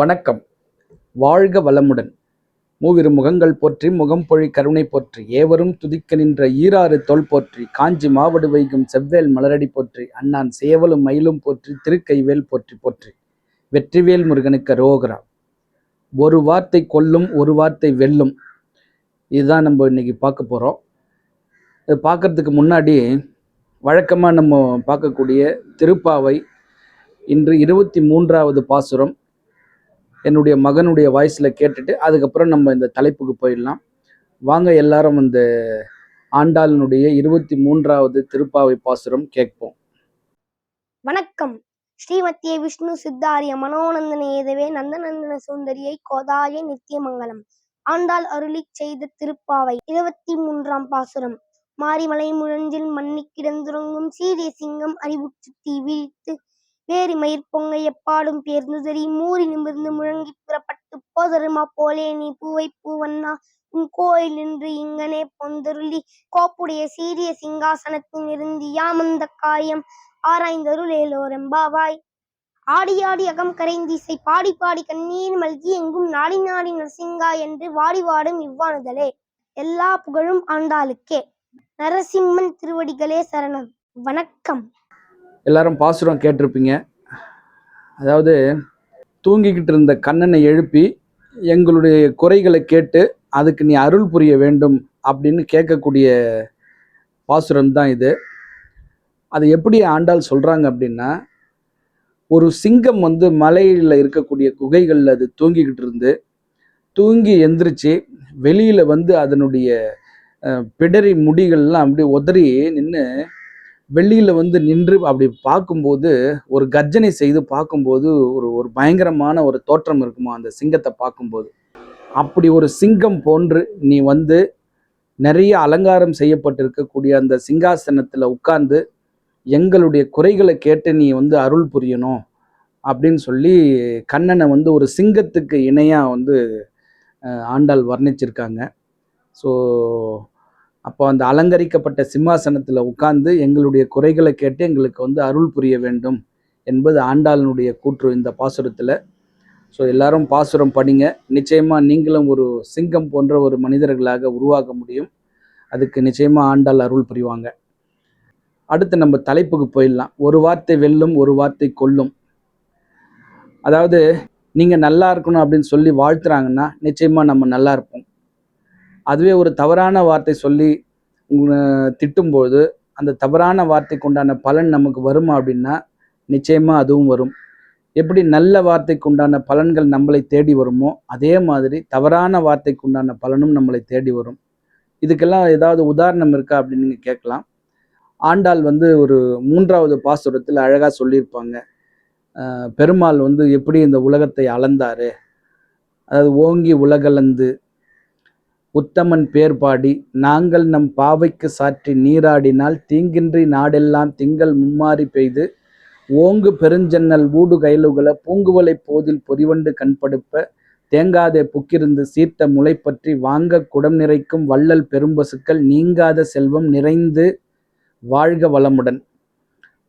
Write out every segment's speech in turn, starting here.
வணக்கம். வாழ்க வளமுடன். மூவிரு முகங்கள் போற்றி முகம் பொழி கருணை போற்றி ஏவரும் துதிக்க நின்ற ஈராறு தோல் போற்றி காஞ்சி மாவடு வைகும் செவ்வேல் மலரடி போற்றி அண்ணான் சேவலும் மயிலும் போற்றி திருக்கைவேல் போற்றி போற்றி. வெற்றிவேல் முருகனுக்கு ரோகரா ஒரு வார்த்தை கொல்லும் ஒரு வார்த்தை வெல்லும். இதுதான் நம்ம இன்னைக்கு பார்க்க போகிறோம் இது பார்க்கறதுக்கு முன்னாடி வழக்கமாக நம்ம பார்க்கக்கூடிய திருப்பாவை இன்று இருபத்தி மூன்றாவது பாசுரம். என்னுடைய மகனுடைய வாய்ஸில் கேட்டுட்டு அதுக்கப்புறம் நம்ம இந்த தலைப்புக்கு போயிடலாம். வாங்க எல்லாரும் இந்த ஆண்டாளனுடைய இருபத்தி மூன்றாவது திருப்பாவை பாசுரம் கேட்போம். வணக்கம். ஸ்ரீமத்திய விஷ்ணு சித்தாரிய மனோநந்தன ஏதவே நந்தநந்தன சுந்தரியை கோதாய நித்தியமங்கலம். ஆண்டாள் அருளிச் செய்த திருப்பாவை இருபத்தி மூன்றாம் பாசுரம். மாரிமலை முழஞ்சில் மன்னி கிடந்துறங்கும் சீரிய சிங்கம் அறிவுற்று தீ வீழ்த்து வேரி மயிர் பொங்க எப்பாடும் பேர்ந்துதறி மூறி நிமிர்ந்து முழங்கி புறப்பட்டு போதருமா போலே நீ பூவை பூவண்ணா. உன் கோயில் நின்று இங்கனே பொந்தருளி. கோப்புடைய சீரிய சிங்காசனத்தின் இருந்து யாமந்த காயம் ஆராய்ந்தருளேலோரெம்பாவாய் ஆடி ஆடி அகம் கரைந்தீசை பாடி பாடி கண்ணீர் மல்கி எங்கும் நாடி நாடி நரசிங்கா என்று வாடி வாடும் இவ்வாணுதலே எல்லா புகழும் ஆண்டாளுக்கே. நரசிம்மன் திருவடிகளே சரணம். வணக்கம். எல்லாரும் பாசுரம் கேட்டிருப்பீங்க. அதாவது தூங்கிக்கிட்டு இருந்த கண்ணனை எழுப்பி எங்களுடைய குறைகளை கேட்டு அதுக்கு நீ அருள் புரிய வேண்டும் அப்படின்னு கேட்கக்கூடிய பாசுரம் தான் இது. அது எப்படி ஆண்டாள் சொல்கிறாங்க அப்படின்னா ஒரு சிங்கம் வந்து மலையில் இருக்கக்கூடிய குகைகளில் அது தூங்கிக்கிட்டு இருந்து தூங்கி எந்திரிச்சு வெளியில் வந்து அதனுடைய பிடரி முடிகள்லாம் அப்படியே உதறி நின்று வெளியில் வந்து நின்று அப்படி பார்க்கும்போது ஒரு கர்ஜனை செய்து பார்க்கும்போது ஒரு ஒரு பயங்கரமான ஒரு தோற்றம் இருக்குமா அந்த சிங்கத்தை பார்க்கும்போது? அப்படி ஒரு சிங்கம் போன்று நீ வந்து நிறைய அலங்காரம் செய்யப்பட்டிருக்கக்கூடிய அந்த சிங்காசனத்தில் உட்கார்ந்து எங்களுடைய குறைகளை கேட்டு நீ வந்து அருள் புரியணும் அப்படின்னு சொல்லி கண்ணனை வந்து ஒரு சிங்கத்துக்கு இணையாக வந்து ஆண்டாள் வர்ணிச்சிருக்காங்க. ஸோ அப்போ அந்த அலங்கரிக்கப்பட்ட சிம்மாசனத்தில் உட்கார்ந்து எங்களுடைய குறைகளை கேட்டு எங்களுக்கு வந்து அருள் புரிய வேண்டும் என்பது ஆண்டாளினுடைய கூற்று இந்த பாசுரத்தில். ஸோ எல்லாரும் பாசுரம் படிங்க. நிச்சயமாக நீங்களும் ஒரு சிங்கம் போன்ற ஒரு மனிதர்களாக உருவாக முடியும். அதுக்கு நிச்சயமாக ஆண்டாள் அருள் புரிவாங்க. அடுத்து நம்ம தலைப்புக்கு போயிடலாம். ஒரு வார்த்தை வெல்லும் ஒரு வார்த்தை கொல்லும். அதாவது நீங்கள் நல்லா இருக்கணும் அப்படின்னு சொல்லி வாழ்த்துறாங்கன்னா நிச்சயமாக நம்ம நல்லா இருப்போம். அதுவே ஒரு தவறான வார்த்தை சொல்லி திட்டும்போது அந்த தவறான வார்த்தைக்கு உண்டான பலன் நமக்கு வருமா அப்படின்னா நிச்சயமாக அதுவும் வரும். எப்படி நல்ல வார்த்தைக்கு உண்டான பலன்கள் நம்மளை தேடி வருமோ அதே மாதிரி தவறான வார்த்தைக்கு உண்டான பலனும் நம்மளை தேடி வரும். இதுக்கெல்லாம் ஏதாவது உதாரணம் இருக்கா அப்படின்னு நீங்கள் கேட்கலாம். ஆண்டாள் வந்து ஒரு மூன்றாவது பாசுரத்தில் அழகாக சொல்லியிருப்பாங்க. பெருமாள் வந்து எப்படி இந்த உலகத்தை அளந்தார்? அதாவது ஓங்கி உலகலந்து உத்தமன் பேர் பாடி நாங்கள் நம் பாவைக்கு சாற்றி நீராடினால் தீங்கின்றி நாடெல்லாம் திங்கள் மும்மாறி பெய்து ஓங்கு பெருஞ்சன்னல் ஊடு கயலுகள பூங்குவலை போதில் பொறிவண்டு கண்படுப்ப தேங்காதே புக்கிருந்து சீர்த்த முளை பற்றி வாங்க குடம் நிறைக்கும் வள்ளல் பெரும்பசுக்கள் நீங்காத செல்வம் நிறைந்து வாழ்க வளமுடன்.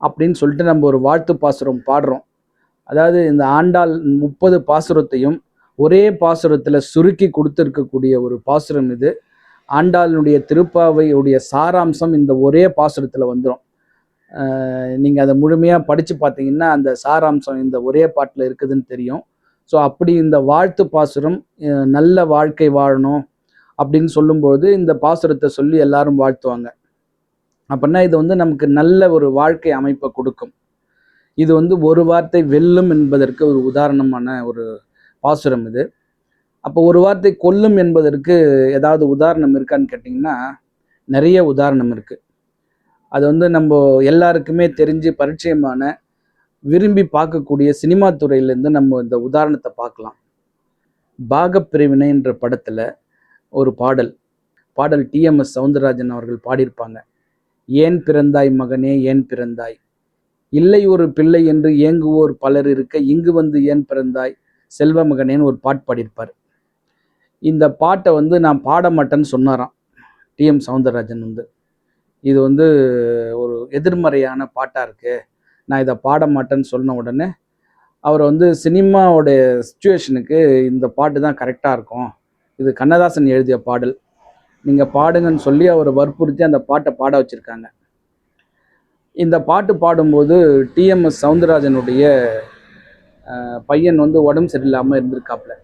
அப்படின்னு சொல்லிட்டு நம்ம ஒரு வாழ்த்து பாசுரம் பாடுறோம். அதாவது இந்த ஆண்டாள் முப்பது பாசுரத்தையும் ஒரே பாசுரத்தில் சுருக்கி கொடுத்துருக்கக்கூடிய ஒரு பாசுரம் இது. ஆண்டாளினுடைய திருப்பாவையுடைய சாராம்சம் இந்த ஒரே பாசுரத்தில் வந்துடும் நீங்கள் அதை முழுமையாக படித்து பார்த்தீங்கன்னா அந்த சாராம்சம் இந்த ஒரே பாட்டில் இருக்குதுன்னு தெரியும். ஸோ அப்படி இந்த வாழ்த்து பாசுரம் நல்ல வாழ்க்கை வாழணும் அப்படின்னு சொல்லும்போது இந்த பாசுரத்தை சொல்லி எல்லாரும் வாழ்த்துவாங்க. அப்படின்னா இது வந்து நமக்கு நல்ல ஒரு வாழ்க்கை அமைப்பை கொடுக்கும். இது வந்து ஒரு வார்த்தை வெல்லும் என்பதற்கு ஒரு உதாரணமான ஒரு பாசுரம் இது. அப்போ ஒரு வார்த்தை கொல்லும் என்பதற்கு ஏதாவது உதாரணம் இருக்கான்னு கேட்டிங்கன்னா நிறைய உதாரணம் இருக்குது அது வந்து நம்ம எல்லாருக்குமே தெரிஞ்சு பரிச்சயமான விரும்பி பார்க்கக்கூடிய சினிமா துறையிலேருந்து நம்ம இந்த உதாரணத்தை பார்க்கலாம். பாகப்பிரிவினை என்ற படத்தில் ஒரு பாடல் பாடல் டிஎம்எஸ் சவுந்தரராஜன் அவர்கள் பாடியிருப்பாங்க. ஏன் பிறந்தாய் மகனே ஏன் பிறந்தாய்? இல்லை ஒரு பிள்ளை என்று ஏங்குவோர் பலர் இருக்க இங்கு வந்து ஏன் பிறந்தாய்? செல்வமகனேன்னு ஒரு பாட்டு பாடியிருப்பார். இந்த பாட்டை வந்து நான் பாட மாட்டேன்னு சொன்னாராம். டிஎம் சவுந்தரராஜன் வந்து. இது வந்து ஒரு எதிர்மறையான பாட்டாக இருக்குது நான் இதை பாட மாட்டேன்னு சொன்ன உடனே அவரை வந்து சினிமாவோடைய சுச்சுவேஷனுக்கு இந்த பாட்டு தான் கரெக்டாக இருக்கும். இது கண்ணதாசன் எழுதிய பாடல். நீங்கள் பாடுங்கன்னு சொல்லி அவரை வற்புறுத்தி அந்த பாட்டை பாட வச்சுருக்காங்க. இந்த பாட்டு பாடும்போது டிஎம்எஸ் சவுந்தரராஜனுடைய பையன் வந்து உடம்பு சரியில்லாமல் இருந்திருக்காப்புல.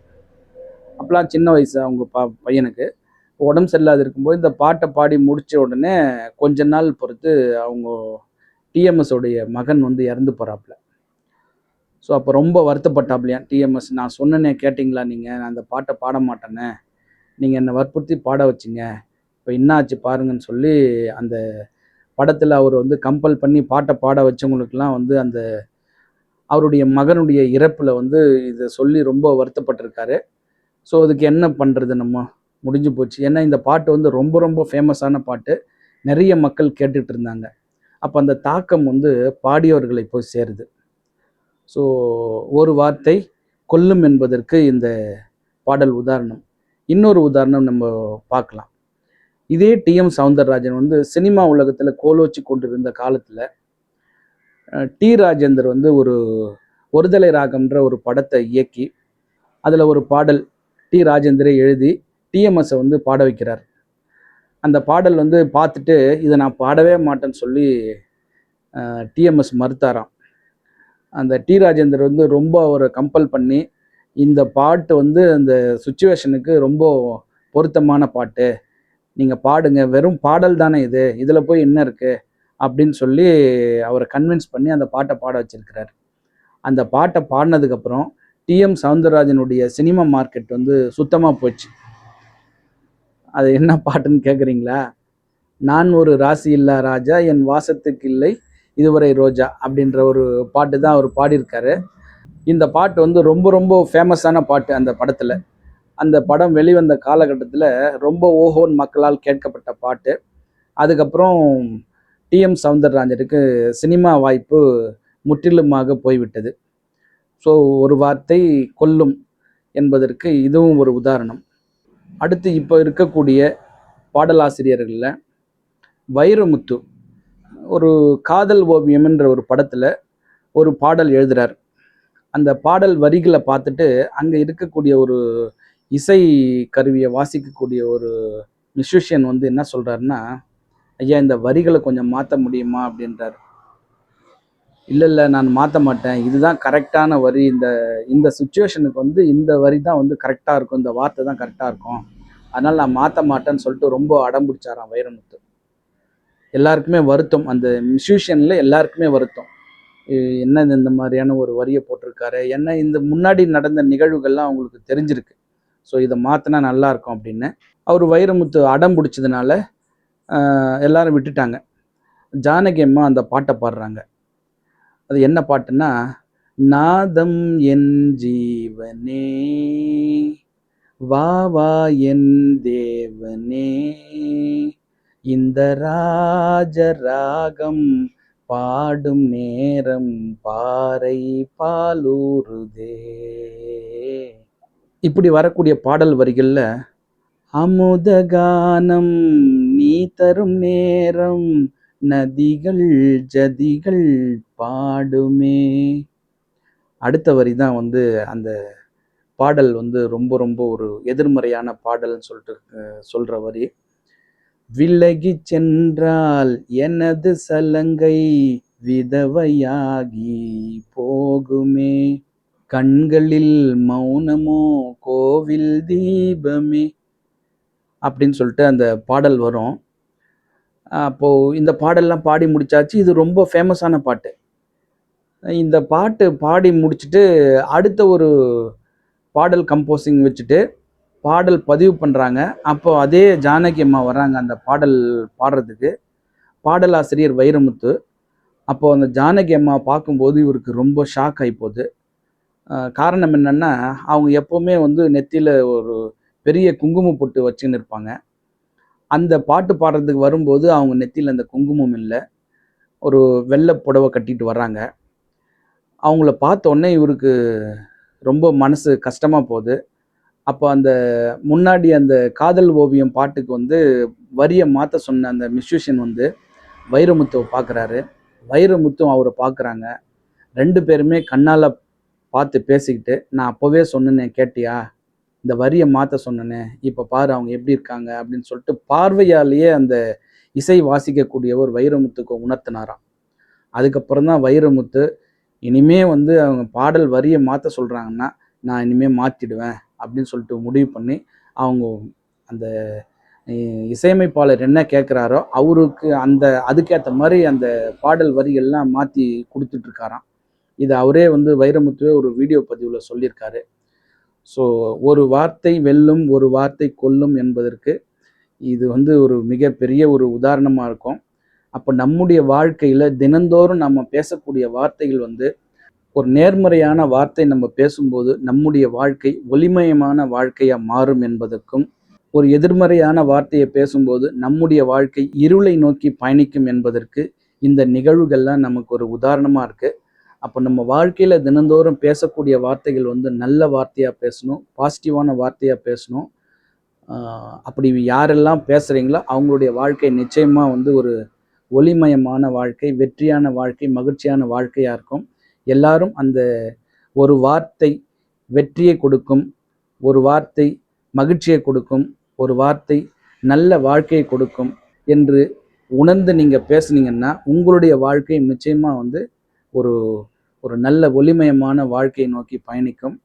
அப்போலாம் சின்ன வயசு அவங்க ப பையனுக்கு. உடம்பு சரியில்லாத இருக்கும்போது இந்த பாட்டை பாடி முடித்த உடனே கொஞ்ச நாள் பொறுத்து அவங்க டிஎம்எஸ்ஸோடைய மகன் வந்து இறந்து போகிறாப்புல ஸோ அப்போ ரொம்ப வருத்தப்பட்டாப்லையா டிஎம்எஸ் நான் சொன்னனே கேட்டிங்களா நீங்கள் நான் அந்த பாட்டை பாட மாட்டேனே. நீங்கள் என்னை வற்புறுத்தி பாட வச்சிங்க. இப்போ என்னாச்சு பாருங்கன்னு சொல்லி அந்த படத்தில் அவர் வந்து கம்பல் பண்ணி பாட்டை பாட வச்சவங்களுக்கெல்லாம் வந்து அந்த அவருடைய மகனுடைய இறப்பில் வந்து இதை சொல்லி ரொம்ப வருத்தப்பட்டிருக்காரு. ஸோ அதுக்கு என்ன பண்ணுறது நம்ம? முடிஞ்சு போச்சு. ஏன்னா இந்த பாட்டு வந்து ரொம்ப ரொம்ப ஃபேமஸான பாட்டு. நிறைய மக்கள் கேட்டுட்டு இருந்தாங்க. அப்போ அந்த தாக்கம் வந்து பாடியவர்களை போய் சேருது. ஸோ ஒரு வார்த்தை கொல்லும் என்பதற்கு இந்த பாடல் உதாரணம். இன்னொரு உதாரணம் நம்ம பார்க்கலாம். இதே டிஎம் சவுந்தரராஜன் வந்து சினிமா உலகத்தில் கோலோச்சி கொண்டிருந்த காலத்தில் டி ராஜேந்தர் வந்து ஒரு ஒருதலை ராகம்ன்ற ஒரு படத்தை இயக்கி அதில் ஒரு பாடல் டி ராஜேந்தரே எழுதி டிஎம்எஸை வந்து பாட வைக்கிறார். அந்த பாடல் வந்து பார்த்துட்டு இதை நான் பாடவே மாட்டேன்னு சொல்லி டிஎம்எஸ் மறுத்தாராம். அந்த டி ராஜேந்தர் வந்து ரொம்ப ஒரு கம்பல் பண்ணி இந்த பாட்டு வந்து அந்த சுச்சுவேஷனுக்கு ரொம்ப பொருத்தமான பாட்டு. நீங்கள் பாடுங்க. வெறும் பாடல் தானே இது. இதில் போய் என்ன இருக்குது அப்படின்னு சொல்லி அவரை கன்வின்ஸ் பண்ணி அந்த பாட்டை பாட வச்சிருக்கிறார். அந்த பாட்டை பாடினதுக்கப்புறம் டிஎம் சவுந்தரராஜனுடைய சினிமா மார்க்கெட் வந்து சுத்தமாக போச்சு. அது என்ன பாட்டுன்னு கேட்குறீங்களா நான் ஒரு ராசி இல்லா ராஜா என் வாசத்துக்கு இல்லை இதுவரை ரோஜா அப்படின்ற ஒரு பாட்டு தான் அவர் பாடியிருக்காரு. இந்த பாட்டு வந்து ரொம்ப ரொம்ப ஃபேமஸான பாட்டு அந்த படத்தில். அந்த படம் வெளிவந்த காலகட்டத்தில் ரொம்ப ஓஹோன் மக்களால் கேட்கப்பட்ட பாட்டு. அதுக்கப்புறம் டிஎம் சவுந்தரராஜனுக்கு சினிமா வாய்ப்பு முற்றிலுமாக போய்விட்டது. ஸோ ஒரு வார்த்தை கொல்லும் என்பதற்கு இதுவும் ஒரு உதாரணம். அடுத்து இப்போ இருக்கக்கூடிய பாடலாசிரியர்களில் வைரமுத்து ஒரு காதல் ஓவியம்ன்ற ஒரு படத்தில் ஒரு பாடல் எழுதுகிறார் அந்த பாடல் வரிகளை பார்த்துட்டு அங்கே இருக்கக்கூடிய ஒரு இசை கருவியை வாசிக்கக்கூடிய ஒரு மியூசிஷியன் வந்து என்ன சொல்கிறாருன்னா ஐயா இந்த வரிகளை கொஞ்சம் மாற்ற முடியுமா அப்படின்றார். இல்லை இல்லை நான் மாற்ற மாட்டேன். இதுதான் கரெக்டான வரி. இந்த இந்த சுச்சுவேஷனுக்கு வந்து இந்த வரி தான் வந்து கரெக்டாக இருக்கும். இந்த வார்த்தை தான் கரெக்டாக இருக்கும். அதனால் நான் மாற்ற மாட்டேன்னு சொல்லிட்டு ரொம்ப அடம் பிடிச்சாராம் வைரமுத்து. எல்லாருக்குமே வருத்தம். அந்த மியூசிஷியனில் எல்லாருக்குமே வருத்தம். என்ன இந்த மாதிரியான ஒரு வரியை போட்டிருக்காரு? என்ன இந்த முன்னாடி நடந்த நிகழ்வுகள்லாம் அவங்களுக்கு தெரிஞ்சிருக்கு. ஸோ இதை மாற்றினா நல்லாயிருக்கும் அப்படின்னு. அவர் வைரமுத்து அடம் பிடிச்சதுனால எல்லாரும் விட்டுட்டாங்க. ஜானகி அம்மா அந்த பாட்டை பாடுறாங்க. அது என்ன பாட்டுன்னா நாதம் என் ஜீவனே வா வா என் தேவனே இந்த ராஜ ராகம் பாடும் நேரம் பாறை பாலூருதே இப்படி வரக்கூடிய பாடல் வரிகளில் அமுத கானம் தரும் நேரம் நதிகள் ஜதிகள் பாடுமே. அடுத்த வரி தான் வந்து அந்த பாடல் வந்து ரொம்ப ரொம்ப ஒரு எதிர்மறையான பாடல்னு சொல்லிட்டு சொல்கிற வரி. விலகி சென்றால் எனது சலங்கை விதவையாகி போகுமே. கண்களில் மௌனமோ கோவில் தீபமே. அப்படின்னு சொல்லிட்டு அந்த பாடல் வரும். அப்போது இந்த பாடல்லாம் பாடி முடிச்சாச்சு. இது ரொம்ப ஃபேமஸான பாட்டு. இந்த பாட்டு பாடி முடிச்சுட்டு அடுத்த ஒரு பாடல் கம்போசிங் வச்சுட்டு பாடல் பதிவு பண்ணுறாங்க அப்போ அதே ஜானகி அம்மா வராங்க அந்த பாடல் பாடுறதுக்கு. பாடலாசிரியர் வைரமுத்து. அப்போது அந்த ஜானகி அம்மா பார்க்கும்போது இவருக்கு ரொம்ப ஷாக் ஆகி போகுது. காரணம் என்னென்னா அவங்க எப்போவுமே வந்து நெத்தியில் ஒரு பெரிய குங்குமம் பொட்டு வச்சுன்னு இருப்பாங்க. அந்த பாட்டு பாடுறதுக்கு வரும்போது அவங்க நெத்தியில் அந்த குங்குமம் இல்லை. ஒரு வெள்ளை புடவை கட்டிட்டு வர்றாங்க. அவங்கள பார்த்தோன்னே இவருக்கு ரொம்ப மனசு கஷ்டமாக போகுது. அப்போ அந்த முன்னாடி அந்த காதல் ஓவியம் பாட்டுக்கு வந்து வரியை மாற்ற சொன்ன அந்த மியூசிஷியன் வந்து வைரமுத்துவை பார்க்குறாரு வைரமுத்தும் அவரை பார்க்குறாங்க ரெண்டு பேருமே கண்ணால் பார்த்து பேசிக்கிட்டு நான் அப்போவே சொன்னேனே கேட்டியா? இந்த வரியை மாற்ற சொன்னேனே இப்போ பாரு அவங்க எப்படி இருக்காங்க அப்படின்னு சொல்லிட்டு பார்வையாலேயே அந்த இசை வாசிக்கக்கூடியவர் வைரமுத்துக்கு உணர்த்தினாராம். அதுக்கப்புறம் தான் வைரமுத்து இனிமே வந்து அவங்க பாடல் வரியை மாற்ற சொல்கிறாங்கன்னா நான் இனிமேல் மாற்றிடுவேன் அப்படின்னு சொல்லிட்டு முடிவு பண்ணி அவங்க அந்த இசையமைப்பாளர் என்ன கேட்குறாரோ அவருக்கு அந்த அதுக்கேற்ற மாதிரி அந்த பாடல் வரிகள்லாம் மாற்றி கொடுத்துட்ருக்காராம் இது அவரே வந்து வைரமுத்துவே ஒரு வீடியோ பதிவில் சொல்லியிருக்காரு. ஸோ ஒரு வார்த்தை வெல்லும் ஒரு வார்த்தை கொல்லும் என்பதற்கு இது வந்து ஒரு மிகப்பெரிய ஒரு உதாரணமாக இருக்கும். அப்போ நம்முடைய வாழ்க்கையில் தினந்தோறும் நம்ம பேசக்கூடிய வார்த்தைகள் வந்து ஒரு நேர்மறையான வார்த்தை நம்ம பேசும்போது நம்முடைய வாழ்க்கை ஒளிமயமான வாழ்க்கையாக மாறும் என்பதற்கும் ஒரு எதிர்மறையான வார்த்தையை பேசும்போது நம்முடைய வாழ்க்கை இருளை நோக்கி பயணிக்கும் என்பதற்கு இந்த நிகழ்வுகள்லாம் நமக்கு ஒரு உதாரணமாக இருக்குது அப்போ நம்ம வாழ்க்கையில் தினந்தோறும் பேசக்கூடிய வார்த்தைகள் வந்து நல்ல வார்த்தையாக பேசணும் பாசிட்டிவான வார்த்தையாக பேசணும். அப்படி யாரெல்லாம் பேசுகிறீங்களோ அவங்களுடைய வாழ்க்கை நிச்சயமாக வந்து ஒரு ஒளிமயமான வாழ்க்கை வெற்றியான வாழ்க்கை மகிழ்ச்சியான வாழ்க்கையாக இருக்கும். எல்லாரும் அந்த ஒரு வார்த்தை வெற்றியை கொடுக்கும் ஒரு வார்த்தை மகிழ்ச்சியை கொடுக்கும் ஒரு வார்த்தை நல்ல வாழ்க்கையை கொடுக்கும் என்று உணர்ந்து நீங்கள் பேசுனீங்கன்னா உங்களுடைய வாழ்க்கை நிச்சயமாக வந்து ஒரு ஒரு நல்ல ஒளிமயமான வாழ்க்கையை நோக்கி பயணிக்கும்.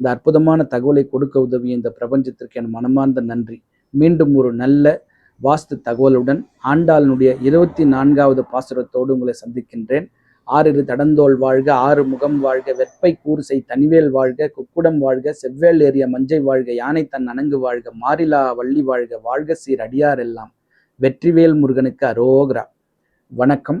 இந்த அற்புதமான தகவலை கொடுக்க உதவிய இந்த பிரபஞ்சத்திற்கு என் மனமார்ந்த நன்றி. மீண்டும் ஒரு நல்ல வாஸ்து தகவலுடன் ஆண்டாளனுடைய இருபத்தி நான்காவது பாசுரத்தோடு உங்களை சந்திக்கின்றேன். ஆறிரு தடந்தோல் வாழ்க ஆறு முகம் வாழ்க வெப்பை கூறுசை தனிவேல் வாழ்க குக்குடம் வாழ்க செவ்வேல் ஏறிய மஞ்சை வாழ்க யானை தன் அணங்கு வாழ்க மாரிலா வள்ளி வாழ்க வாழ்க சீர் அடியார் எல்லாம் வெற்றிவேல் முருகனுக்கு அரோகரா. வணக்கம்.